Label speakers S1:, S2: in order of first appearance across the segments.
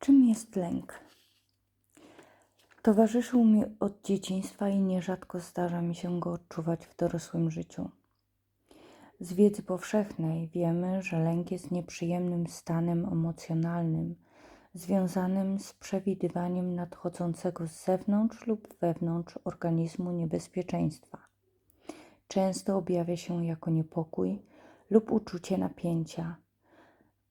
S1: Czym jest lęk? Towarzyszył mi od dzieciństwa i nierzadko zdarza mi się go odczuwać w dorosłym życiu. Z wiedzy powszechnej wiemy, że lęk jest nieprzyjemnym stanem emocjonalnym związanym z przewidywaniem nadchodzącego z zewnątrz lub wewnątrz organizmu niebezpieczeństwa. Często objawia się jako niepokój lub uczucie napięcia.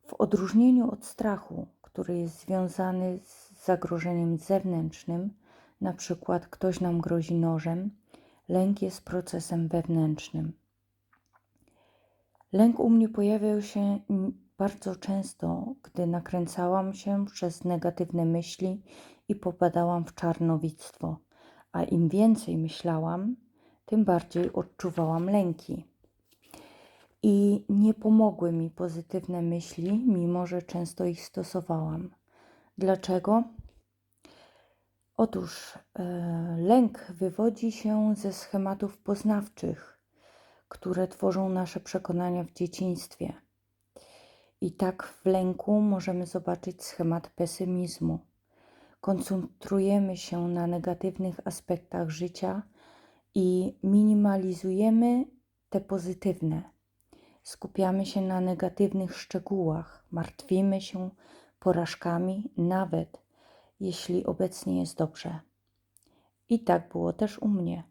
S1: W odróżnieniu od strachu, który jest związany z zagrożeniem zewnętrznym, na przykład ktoś nam grozi nożem, lęk jest procesem wewnętrznym. Lęk u mnie pojawiał się bardzo często, gdy nakręcałam się przez negatywne myśli i popadałam w czarnowictwo, a im więcej myślałam, tym bardziej odczuwałam lęki. I nie pomogły mi pozytywne myśli, mimo że często ich stosowałam. Dlaczego? Otóż e, lęk wywodzi się ze schematów poznawczych, które tworzą nasze przekonania w dzieciństwie. I tak w lęku możemy zobaczyć schemat pesymizmu. Koncentrujemy się na negatywnych aspektach życia i minimalizujemy te pozytywne. Skupiamy się na negatywnych szczegółach, martwimy się porażkami, nawet jeśli obecnie jest dobrze. I tak było też u mnie.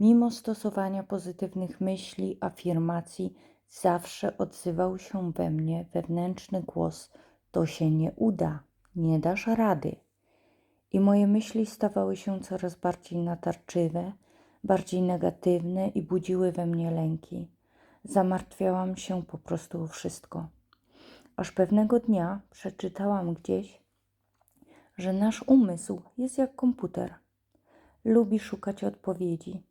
S1: Mimo stosowania pozytywnych myśli, afirmacji, zawsze odzywał się we mnie wewnętrzny głos: To się nie uda, nie dasz rady. I moje myśli stawały się coraz bardziej natarczywe, bardziej negatywne i budziły we mnie lęki. Zamartwiałam się po prostu o wszystko. Aż pewnego dnia przeczytałam gdzieś, że nasz umysł jest jak komputer. Lubi szukać odpowiedzi.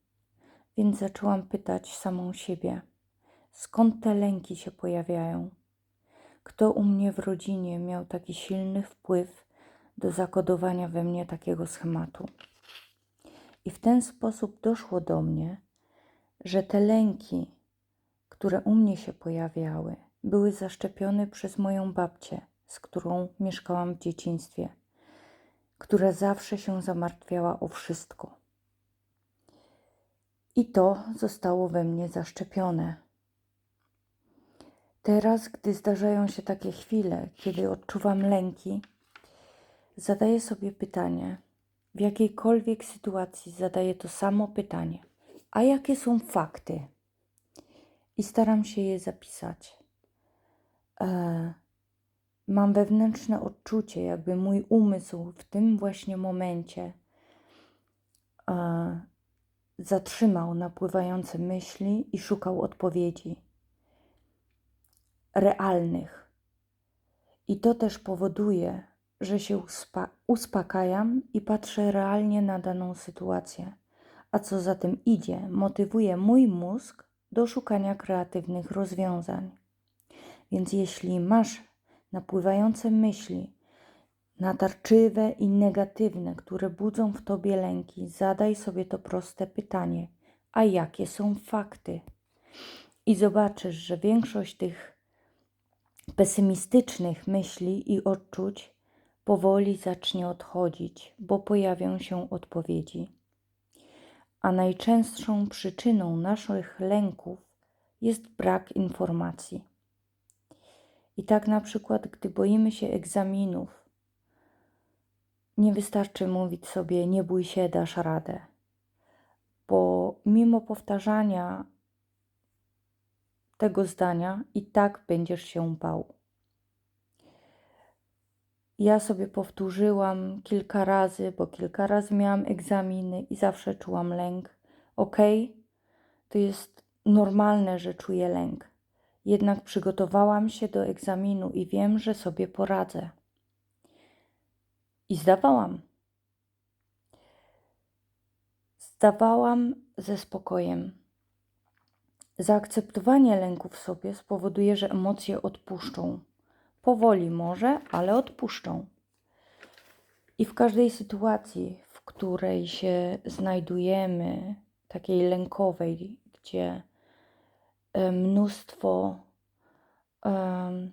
S1: Więc zaczęłam pytać samą siebie, skąd te lęki się pojawiają? Kto u mnie w rodzinie miał taki silny wpływ do zakodowania we mnie takiego schematu? I w ten sposób doszło do mnie, że te lęki, które u mnie się pojawiały, były zaszczepione przez moją babcię, z którą mieszkałam w dzieciństwie, która zawsze się zamartwiała o wszystko. I to zostało we mnie zaszczepione. Teraz, gdy zdarzają się takie chwile, kiedy odczuwam lęki, zadaję sobie pytanie, w jakiejkolwiek sytuacji zadaję to samo pytanie: a jakie są fakty? I staram się je zapisać. E, mam wewnętrzne odczucie, jakby mój umysł w tym właśnie momencie e, zatrzymał napływające myśli i szukał odpowiedzi realnych. I to też powoduje, że się uspa uspokajam i patrzę realnie na daną sytuację. A co za tym idzie, motywuje mój mózg do szukania kreatywnych rozwiązań. Więc jeśli masz napływające myśli, natarczywe i negatywne, które budzą w tobie lęki, zadaj sobie to proste pytanie: a jakie są fakty? I zobaczysz, że większość tych pesymistycznych myśli i odczuć powoli zacznie odchodzić, bo pojawią się odpowiedzi. A najczęstszą przyczyną naszych lęków jest brak informacji. I tak na przykład, gdy boimy się egzaminów, nie wystarczy mówić sobie: Nie bój się, dasz radę, bo mimo powtarzania tego zdania i tak będziesz się bał. Ja sobie powtórzyłam kilka razy, bo kilka razy miałam egzaminy i zawsze czułam lęk. Ok, to jest normalne, że czuję lęk. Jednak przygotowałam się do egzaminu i wiem, że sobie poradzę. I zdawałam. Zdawałam ze spokojem. Zaakceptowanie lęku w sobie spowoduje, że emocje odpuszczą. Powoli może, ale odpuszczą. I w każdej sytuacji, w której się znajdujemy, takiej lękowej, gdzie e, mnóstwo um,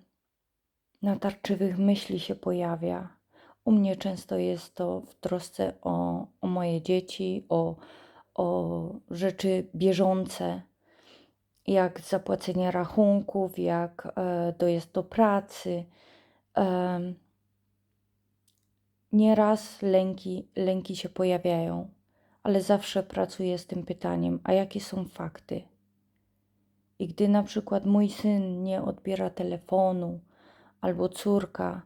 S1: natarczywych myśli się pojawia, U mnie często jest to w trosce o, o moje dzieci, o, o rzeczy bieżące, jak zapłacenie rachunków, jak e, dojazd do pracy. Nieraz lęki, lęki się pojawiają, ale zawsze pracuję z tym pytaniem, a jakie są fakty? I gdy na przykład mój syn nie odbiera telefonu albo córka,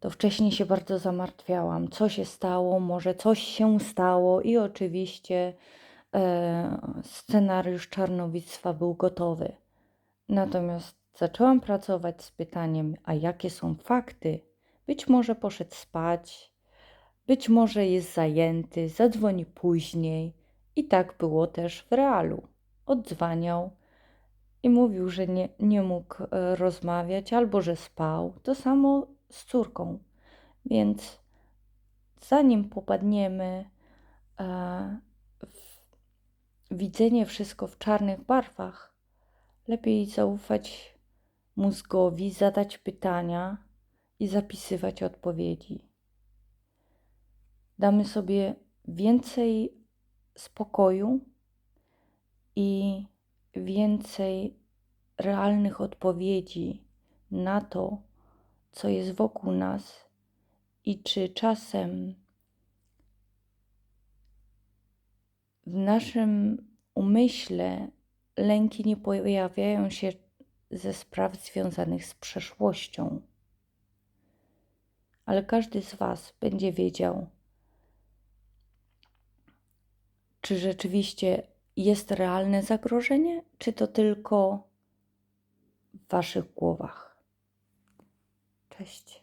S1: to wcześniej się bardzo zamartwiałam, co się stało, może coś się stało, i oczywiście scenariusz czarnowictwa był gotowy. Natomiast zaczęłam pracować z pytaniem, a jakie są fakty? Być może poszedł spać, być może jest zajęty, zadzwoni później. I tak było też w realu. Odzwaniał i mówił, że nie, nie mógł e, rozmawiać albo że spał. To samo z córką. Więc zanim popadniemy e, widzenie wszystko w czarnych barwach, lepiej zaufać mózgowi, zadać pytania i zapisywać odpowiedzi. Damy sobie więcej spokoju i więcej realnych odpowiedzi na to, co jest wokół nas i czy czasem w naszym umyśle lęki nie pojawiają się ze spraw związanych z przeszłością. Ale każdy z Was będzie wiedział, czy rzeczywiście jest realne zagrożenie, czy to tylko w Waszych głowach. Cześć.